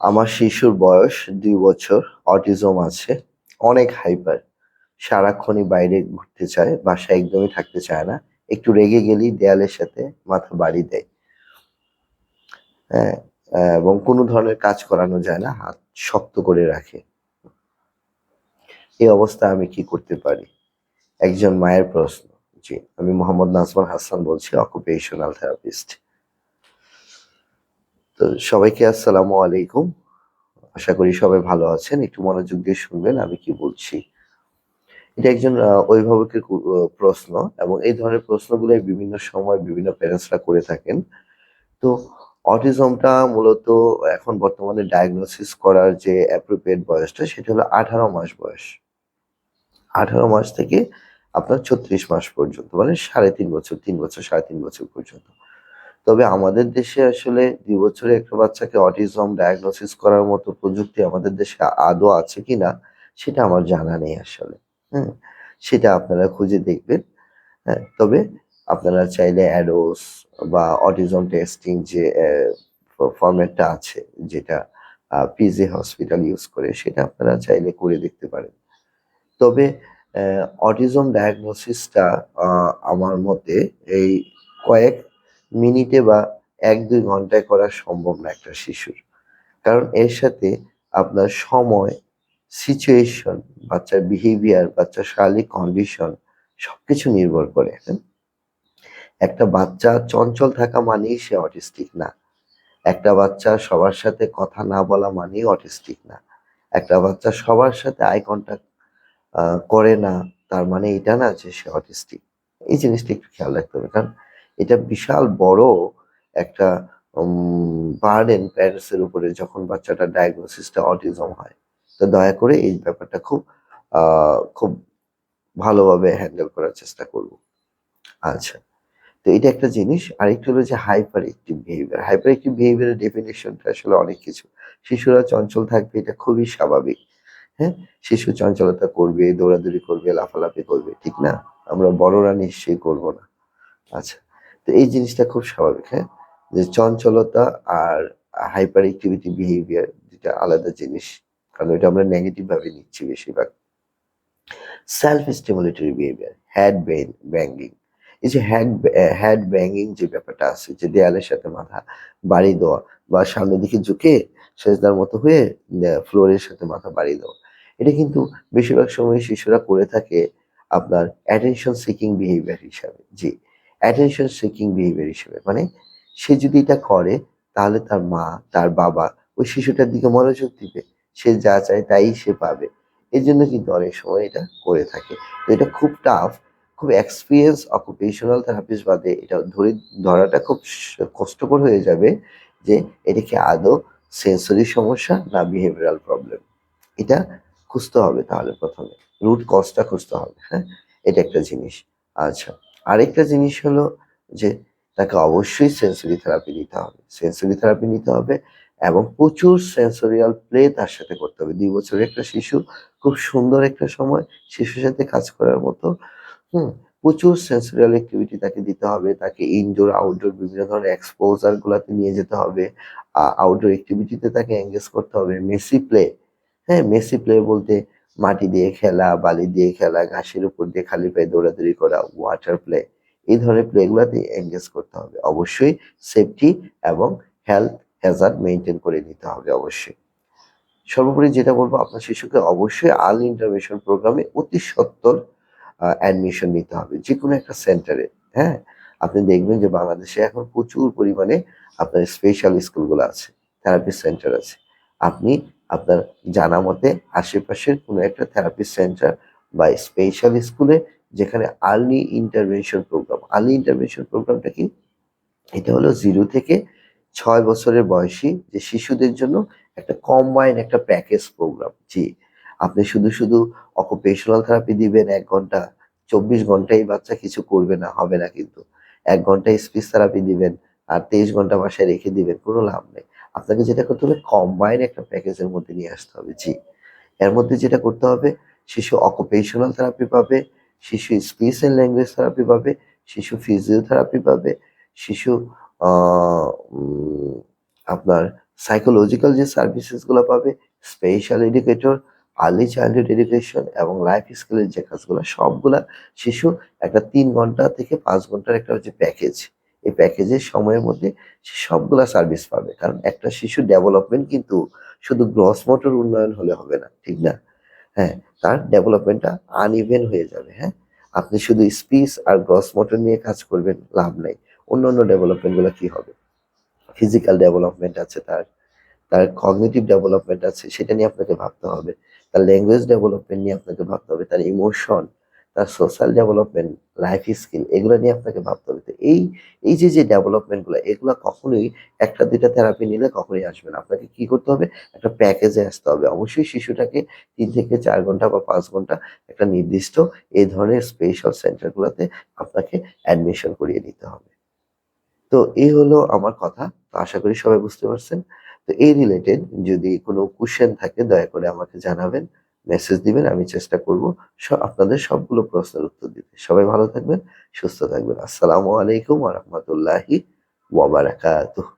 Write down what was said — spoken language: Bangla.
আমার শিশুর বয়স দুই বছর অটিজম আছে, অনেক হাইপার সারাক্ষণই বাইরে ঘুরতে চায়, বাসায় একদমই থাকতে চায় না। একটু রেগে গেলেই দেয়ালের সাথে মাথা বাড়ি দেয়। হ্যাঁ এবং কোনো ধরনের কাজ করানো যায় না, হাত শক্ত করে রাখে। এই অবস্থা আমি কি করতে পারি? একজন মায়ের প্রশ্ন। জি, আমি মোহাম্মদ নাজমান হাসান বলছি অকুপেশনাল থেরাপিস্ট তো সবাইকে আসসালামু আলাইকুম। আশা করি সবাই ভালো আছেন। একটু মনোযোগ দিয়ে শুনবেন, আমি কি বলছি? এটা একজন অভিভাবকের প্রশ্ন এবং এই ধরনের প্রশ্নগুলো বিভিন্ন সময় বিভিন্ন প্যারেন্টসরা করে থাকেন। তো অটিজমটা মূলত এখন বর্তমানে ডায়াগনোসিস করার যে অ্যাপ্রোপ্রিয়েট বয়সটা, সেটা হলো আঠারো মাস বয়স। আঠারো মাস থেকে আপনার ছত্রিশ মাস পর্যন্ত মানে সাড়ে তিন বছর তিন বছর, সাড়ে তিন বছর পর্যন্ত। তবে আমাদের দেশে আসলে দুই বছরে একটা বাচ্চাকে অটিজম ডায়াগনোসিস করার মতো প্রযুক্তি আমাদের দেশে আদৌ আছে কিনা, সেটা আমার জানা নেই আসলে। হুম সেটা আপনারা খুঁজে দেখবেন। হ্যাঁ তবে আপনারা চাইলে অ্যাডোস বা অটিজম টেস্টিং যে ফরম্যাটটা আছে, যেটা পিজি হসপিটাল ইউজ করে, সেটা আপনারা চাইলে করে দেখতে পারেন। তবে অটিজম ডায়াগনোসিসটা আমার মতে এই কয়েক মিনিটে বা এক, দুই ঘন্টায় করা সম্ভব না একটা শিশুর। কারণ এর সাথে আপনার সময় সিচুয়েশন বাচ্চার বিহেভিয়ার বাচ্চার শারীরিক কন্ডিশন সবকিছু নির্ভর করে হ্যাঁ? একটা বাচ্চা চঞ্চল থাকা মানেই সে অটিস্টিক না। একটা বাচ্চা সবার সাথে কথা না বলা মানেই অটিস্টিক না। একটা বাচ্চা সবার সাথে আই কন্ট্যাক্ট করে না, তার মানে এটা না যে সে অটিস্টিক এই জিনিসটা একটু খেয়াল রাখতে হবে, কারণ এটা বিশাল বড় একটা বার্ডেন প্যারেন্টস এর উপরে যখন বাচ্চাটা ডায়াগনোসিসটা অটিজম হয়। তো দয়া করে এই ব্যাপারটা খুব খুব ভালোভাবে হ্যান্ডেল করার চেষ্টা করব। আচ্ছা তো এটা একটা জিনিস। আরেকটা হলো যে hyper active behaviour hyper active বিহেভিয়ারের ডেফিনেশনটা আসলে অনেক কিছু। শিশুরা চঞ্চল থাকবে, এটা খুবই স্বাভাবিক। হ্যাঁ? শিশু চঞ্চলতা করবে, দৌড়াদৌড়ি করবে, লাফালাফি করবে, ঠিক না? আমরা বড়রা নিশ্চয়ই করব না। আচ্ছা তো এই জিনিসটা খুব স্বাভাবিক হ্যাঁ? যে চঞ্চলতা আর হাইপার অ্যাক্টিভিটি বিহেভিয়ার যেটা আলাদা জিনিস। কারণ এটা আমরা নেগেটিভ ভাবে নিচ্ছি বেশিরভাগ। Self stimulatory behaviour head brain banging এই যে হ্যাড হ্যাড ব্যাঙ্গিং যে ব্যাপারটা আছে, যে দেয়ালের সাথে মাথা, বাড়ি দেওয়া বা সামনের দিকে ঝুঁকে সেজদার মতো হয়ে ফ্লোরের সাথে মাথা, বাড়ি দেওয়া। এটা কিন্তু বেশিরভাগ সময় শিশুরা করে থাকে আপনার অ্যাটেনশন সিকিং বিহেভিয়ার হিসাবে। জি। অ্যাটেনশন সিকিং বিহেভিয়ার হিসেবে। মানে সে যদি এটা করে, তাহলে তার মা, তার বাবা ওই শিশুটার দিকে মনোযোগ দিবে। সে যা চায় তাই সে পাবে। এই জন্য কিন্তু অনেক সময় এটা করে থাকে। তো এটা খুব টাফ খুব এক্সপিরিয়েন্স অকুপেশনাল থেরাপিস্ট বাদে এটা ধরে ধরাটা খুব কষ্টকর হয়ে যাবে যে এটা কি আদৌ সেন্সরি সমস্যা না বিহেভিয়ারাল প্রবলেম এটা খুঁজতে হবে তাহলে প্রথমে। রুট কজটা খুঁজতে হবে হ্যাঁ? এটা একটা জিনিস। আচ্ছা। আরেকটা জিনিস হলো যে তাকে অবশ্যই সেন্সরি থেরাপি নিতে হবে। সেন্সরি থেরাপি নিতে হবে এবং প্রচুর সেন্সরিয়াল প্লে তার সাথে করতে হবে। দুই বছরের একটা শিশু, খুব সুন্দর একটা সময় শিশুর সাথে কাজ করার মতো, হুম, প্রচুর সেন্সরিয়াল অ্যাক্টিভিটি তাকে দিতে হবে। তাকে ইনডোর আউটডোর বিভিন্ন ধরনের এক্সপোজার গুলাতে নিয়ে যেতে হবে। আউটডোর অ্যাক্টিভিটিতে তাকে এঙ্গেজ করতে হবে। মেসি প্লে হ্যাঁ মেসি প্লে বলতে মাটি দিয়ে খেলা, বালি দিয়ে খেলা, ঘাসের উপর দিয়ে খালি পায়ে দৌড়াদৌড়ি করা ওয়াটার প্লে এই ধরনের প্লেগুলোতে এঙ্গেজ করতে হবে। অবশ্যই সেফটি এবং হেলথ হ্যাজার্ড মেনটেন করে নিতে হবে অবশ্যই। সর্বোপরি যেটা বলব আপনার শিশুকে অবশ্যই আর্লি ইন্টারভেনশন প্রোগ্রামে অতি সত্তর অ্যাডমিশন নিতে হবে যে কোনো একটা সেন্টারে হ্যাঁ? আপনি দেখবেন যে বাংলাদেশে এখন প্রচুর পরিমাণে আপনার স্পেশাল স্কুলগুলো আছে থেরাপি সেন্টার আছে। আপনি আপনার জানা মতে আশেপাশের কোনো একটা থেরাপি সেন্টার বা স্পেশাল স্কুলে যেখানে early intervention program early intervention প্রোগ্রামটা কি? এটা হলো জিরো থেকে ছয় বছরের বয়সী যে শিশুদের জন্য একটা কম্বাইন একটা প্যাকেজ প্রোগ্রাম জি, আপনি শুধু শুধু অকুপেশনাল থেরাপি দিবেন এক ঘণ্টা, চব্বিশ ঘন্টায় বাচ্চা কিছু করবে না, হবে না কিন্তু। এক ঘণ্টা স্পিচ থেরাপি দিবেন আর তেইশ ঘণ্টা বাসায় রেখে দিবেন, কোনো লাভ নেই। আপনাকে যেটা করতে হবে কম্বাইন একটা প্যাকেজের মধ্যে নিয়ে আসতে হবে। জি। এর মধ্যে যেটা করতে হবে, শিশু অকুপেশনাল থেরাপি পাবে, শিশু স্পিচ এন্ড ল্যাঙ্গুয়েজ থেরাপি পাবে, শিশু ফিজিওথেরাপি পাবে, শিশু আপনার সাইকোলজিক্যাল যে সার্ভিসেসগুলো পাবে special educator early childhood education এবং লাইফ স্কিলের যে কাজগুলো, সবগুলা শিশু একটা তিন ঘণ্টা থেকে পাঁচ ঘণ্টার একটা হচ্ছে প্যাকেজ এই প্যাকেজের সময়ের মধ্যে সে সবগুলা সার্ভিস পাবে। কারণ একটা শিশু ডেভেলপমেন্ট কিন্তু শুধু গ্রস মোটর উন্নয়ন হলে হবে না, ঠিক না? হ্যাঁ তার ডেভেলপমেন্টটা আনইভেন হয়ে যাবে হ্যাঁ? আপনি শুধু স্পিচ আর গ্রস মোটর নিয়ে কাজ করবেন, লাভ নাই। অন্য অন্য ডেভেলপমেন্টগুলো কি হবে? ফিজিক্যাল ডেভেলপমেন্ট আছে তার তার কগনিটিভ ডেভেলপমেন্ট আছে, সেটা নিয়ে আপনাকে ভাবতে হবে। তার ল্যাঙ্গুয়েজ ডেভেলপমেন্ট নিয়ে আপনাকে ভাবতে হবে, তার ইমোশন তার সোশ্যাল ডেভেলপমেন্ট লাইফ স্কিল এগুলো নিয়ে আপনাকে ভাবতে হবে। এই এই যে যে ডেভেলপমেন্টগুলো এগুলো কখনোই একটা, দুইটা থেরাপি নিলে কখনোই আসবে না। আপনাকে কি করতে হবে? একটা প্যাকেজে আসতে হবে। অবশ্যই শিশুটাকে তিন থেকে চার ঘণ্টা বা পাঁচ ঘণ্টা একটা নির্দিষ্ট এই ধরনের স্পেশাল সেন্টারগুলোতে আপনাকে অ্যাডমিশন করিয়ে নিতে হবে। তো এই হলো আমার কথা। তো আশা করি সবাই বুঝতে পারছেন। তো এই রিলেটেড যদি কোনো কোশ্চেন থাকে, দয়া করে আমাকে জানাবেন। মেসেজ দিবেন, আমি চেষ্টা করব আপনাদের সবগুলো প্রশ্নের উত্তর দিতে। সবাই ভালো থাকবেন, সুস্থ থাকবেন। আসসালামু আলাইকুম আ রহমতুল্লাহি ওয়া বারাকাতুহু।